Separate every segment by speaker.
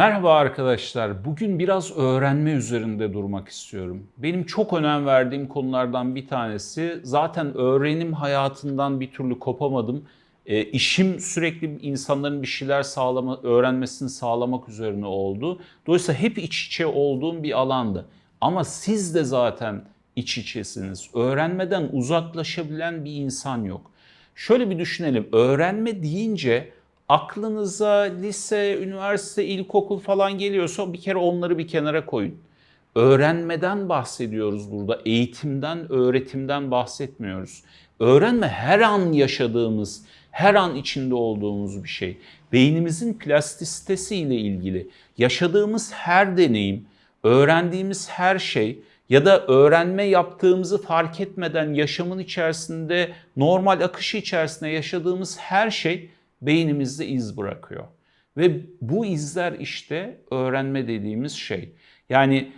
Speaker 1: Merhaba arkadaşlar. Bugün biraz öğrenme üzerinde durmak istiyorum. Benim çok önem verdiğim konulardan bir tanesi zaten öğrenim hayatından bir türlü kopamadım. E, işim sürekli insanların bir şeyler sağlama, öğrenmesini sağlamak üzerine oldu. Dolayısıyla hep iç içe olduğum bir alandı. Ama siz de zaten iç içesiniz. Öğrenmeden uzaklaşabilen bir insan yok. Şöyle bir düşünelim. Öğrenme deyince aklınıza lise, üniversite, ilkokul falan geliyorsa bir kere onları bir kenara koyun. Öğrenmeden bahsediyoruz burada. Eğitimden, öğretimden bahsetmiyoruz. Öğrenme her an yaşadığımız, her an içinde olduğumuz bir şey. Beynimizin plastisitesi ile ilgili yaşadığımız her deneyim, öğrendiğimiz her şey ya da öğrenme yaptığımızı fark etmeden yaşamın içerisinde normal akışı içerisinde yaşadığımız her şey beynimizde iz bırakıyor. Ve bu izler işte öğrenme dediğimiz şey. Yani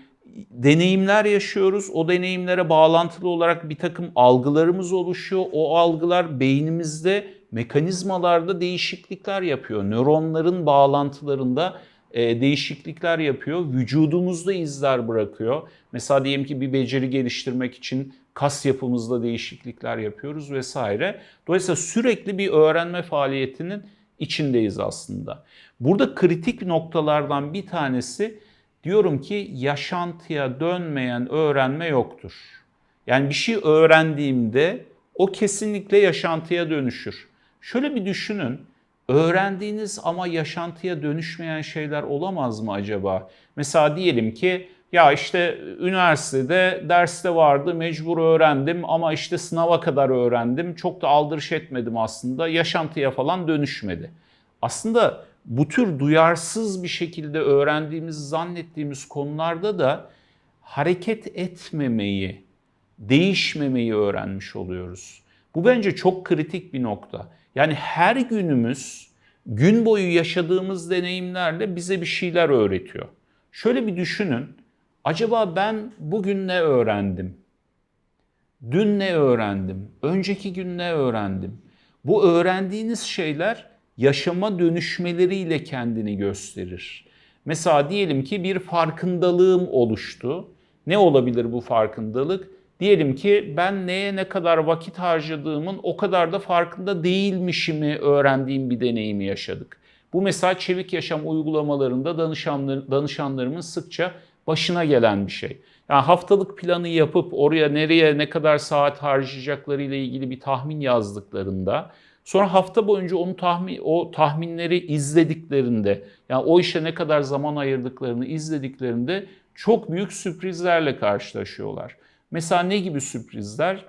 Speaker 1: deneyimler yaşıyoruz. O deneyimlere bağlantılı olarak bir takım algılarımız oluşuyor. O algılar beynimizde mekanizmalarda değişiklikler yapıyor. Nöronların bağlantılarında e, değişiklikler yapıyor. Vücudumuzda izler bırakıyor. Mesela diyelim ki bir beceri geliştirmek için kas yapımızda değişiklikler yapıyoruz vesaire. Dolayısıyla sürekli bir öğrenme faaliyetinin içindeyiz aslında. Burada kritik noktalardan bir tanesi diyorum ki yaşantıya dönmeyen öğrenme yoktur. Yani bir şey öğrendiğimde o kesinlikle yaşantıya dönüşür. Şöyle bir düşünün. Öğrendiğiniz ama yaşantıya dönüşmeyen şeyler olamaz mı acaba? Mesela diyelim ki ya işte üniversitede derste vardı mecbur öğrendim ama işte sınava kadar öğrendim. Çok da aldırış etmedim aslında. Yaşantıya falan dönüşmedi. Aslında bu tür duyarsız bir şekilde öğrendiğimiz zannettiğimiz konularda da hareket etmemeyi, değişmemeyi öğrenmiş oluyoruz. Bu bence çok kritik bir nokta. Yani her günümüz gün boyu yaşadığımız deneyimlerle bize bir şeyler öğretiyor. Şöyle bir düşünün. Acaba ben bugün ne öğrendim? Dün ne öğrendim? Önceki gün ne öğrendim? Bu öğrendiğiniz şeyler yaşama dönüşmeleriyle kendini gösterir. Mesela diyelim ki bir farkındalığım oluştu. Ne olabilir bu farkındalık? Diyelim ki ben neye ne kadar vakit harcadığımın o kadar da farkında değilmişimi öğrendiğim bir deneyimi yaşadık. Bu mesela çevik yaşam uygulamalarında danışanlar, danışanlarımın sıkça başına gelen bir şey. Yani haftalık planı yapıp oraya nereye ne kadar saat harcayacakları ile ilgili bir tahmin yazdıklarında sonra hafta boyunca onu tahmin o tahminleri izlediklerinde yani o işe ne kadar zaman ayırdıklarını izlediklerinde çok büyük sürprizlerle karşılaşıyorlar. Mesela ne gibi sürprizler?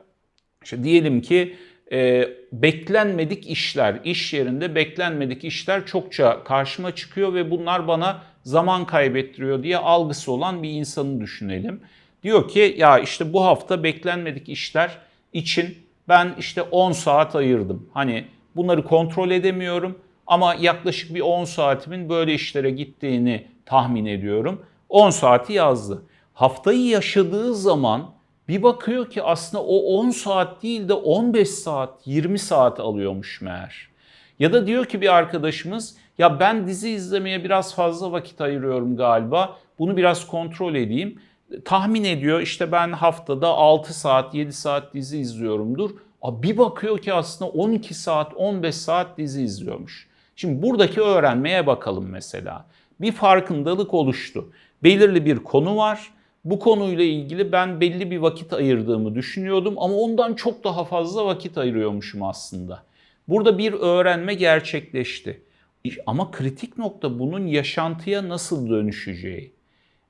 Speaker 1: İşte diyelim ki e, beklenmedik işler, iş yerinde beklenmedik işler çokça karşıma çıkıyor ve bunlar bana zaman kaybettiriyor diye algısı olan bir insanı düşünelim. Diyor ki ya işte bu hafta beklenmedik işler için ben işte 10 saat ayırdım. Hani bunları kontrol edemiyorum ama yaklaşık bir 10 saatimin böyle işlere gittiğini tahmin ediyorum. 10 saati yazdı. Haftayı yaşadığı zaman bir bakıyor ki aslında o 10 saat değil de 15 saat, 20 saat alıyormuş meğer. Ya da diyor ki bir arkadaşımız ya ben dizi izlemeye biraz fazla vakit ayırıyorum galiba. Bunu biraz kontrol edeyim. Tahmin ediyor işte ben haftada 6 saat, 7 saat dizi izliyorumdur. Bir bakıyor ki aslında 12 saat, 15 saat dizi izliyormuş. Şimdi buradaki öğrenmeye bakalım mesela. Bir farkındalık oluştu. Belirli bir konu var bu konuyla ilgili ben belli bir vakit ayırdığımı düşünüyordum ama ondan çok daha fazla vakit ayırıyormuşum aslında. Burada bir öğrenme gerçekleşti. Ama kritik nokta bunun yaşantıya nasıl dönüşeceği.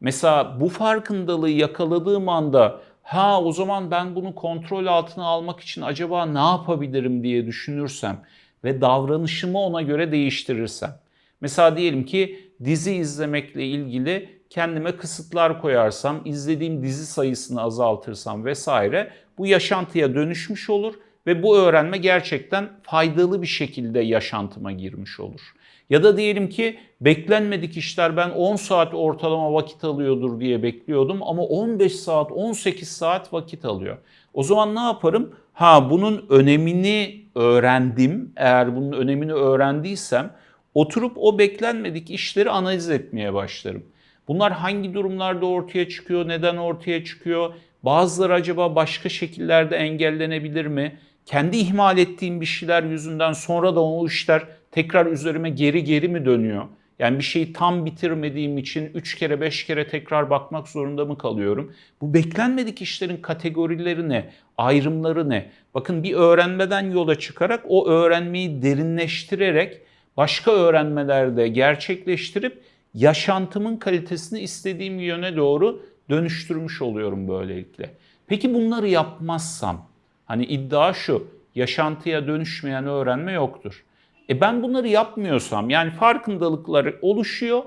Speaker 1: Mesela bu farkındalığı yakaladığım anda ha o zaman ben bunu kontrol altına almak için acaba ne yapabilirim diye düşünürsem ve davranışımı ona göre değiştirirsem. Mesela diyelim ki dizi izlemekle ilgili kendime kısıtlar koyarsam, izlediğim dizi sayısını azaltırsam vesaire bu yaşantıya dönüşmüş olur ve bu öğrenme gerçekten faydalı bir şekilde yaşantıma girmiş olur. Ya da diyelim ki beklenmedik işler ben 10 saat ortalama vakit alıyordur diye bekliyordum ama 15 saat, 18 saat vakit alıyor. O zaman ne yaparım? Ha bunun önemini öğrendim. Eğer bunun önemini öğrendiysem oturup o beklenmedik işleri analiz etmeye başlarım. Bunlar hangi durumlarda ortaya çıkıyor, neden ortaya çıkıyor? Bazıları acaba başka şekillerde engellenebilir mi? Kendi ihmal ettiğim bir şeyler yüzünden sonra da o işler tekrar üzerime geri geri mi dönüyor? Yani bir şeyi tam bitirmediğim için 3 kere 5 kere tekrar bakmak zorunda mı kalıyorum? Bu beklenmedik işlerin kategorileri ne? Ayrımları ne? Bakın bir öğrenmeden yola çıkarak o öğrenmeyi derinleştirerek başka öğrenmelerde gerçekleştirip yaşantımın kalitesini istediğim yöne doğru dönüştürmüş oluyorum böylelikle. Peki bunları yapmazsam hani iddia şu yaşantıya dönüşmeyen öğrenme yoktur. E ben bunları yapmıyorsam yani farkındalıkları oluşuyor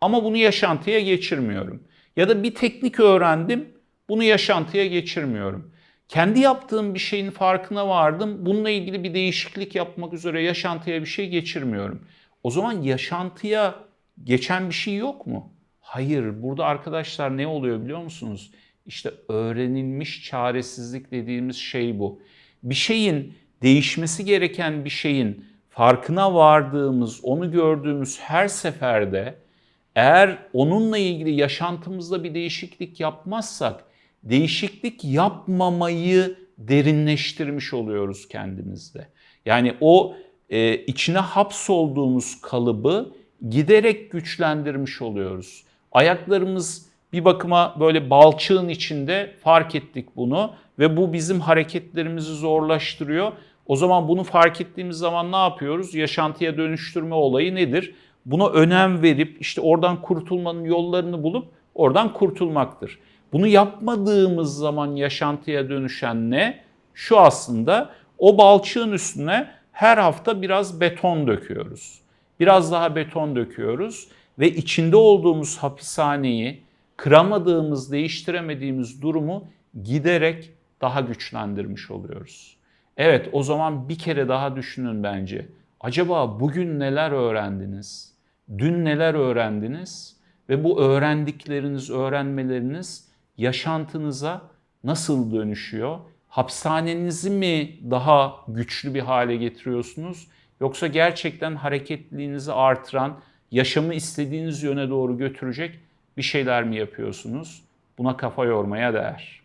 Speaker 1: ama bunu yaşantıya geçirmiyorum. Ya da bir teknik öğrendim bunu yaşantıya geçirmiyorum. Kendi yaptığım bir şeyin farkına vardım. Bununla ilgili bir değişiklik yapmak üzere yaşantıya bir şey geçirmiyorum. O zaman yaşantıya geçen bir şey yok mu? Hayır. Burada arkadaşlar ne oluyor biliyor musunuz? İşte öğrenilmiş çaresizlik dediğimiz şey bu. Bir şeyin değişmesi gereken bir şeyin farkına vardığımız, onu gördüğümüz her seferde eğer onunla ilgili yaşantımızda bir değişiklik yapmazsak değişiklik yapmamayı derinleştirmiş oluyoruz kendimizde. Yani o e, içine hapsolduğumuz kalıbı giderek güçlendirmiş oluyoruz. Ayaklarımız bir bakıma böyle balçığın içinde fark ettik bunu ve bu bizim hareketlerimizi zorlaştırıyor. O zaman bunu fark ettiğimiz zaman ne yapıyoruz? Yaşantıya dönüştürme olayı nedir? Buna önem verip işte oradan kurtulmanın yollarını bulup oradan kurtulmaktır. Bunu yapmadığımız zaman yaşantıya dönüşen ne? Şu aslında o balçığın üstüne her hafta biraz beton döküyoruz. Biraz daha beton döküyoruz ve içinde olduğumuz hapishaneyi kıramadığımız, değiştiremediğimiz durumu giderek daha güçlendirmiş oluyoruz. Evet o zaman bir kere daha düşünün bence. Acaba bugün neler öğrendiniz? Dün neler öğrendiniz? Ve bu öğrendikleriniz, öğrenmeleriniz yaşantınıza nasıl dönüşüyor? Hapishanenizi mi daha güçlü bir hale getiriyorsunuz? Yoksa gerçekten hareketliliğinizi artıran, yaşamı istediğiniz yöne doğru götürecek bir şeyler mi yapıyorsunuz? Buna kafa yormaya değer.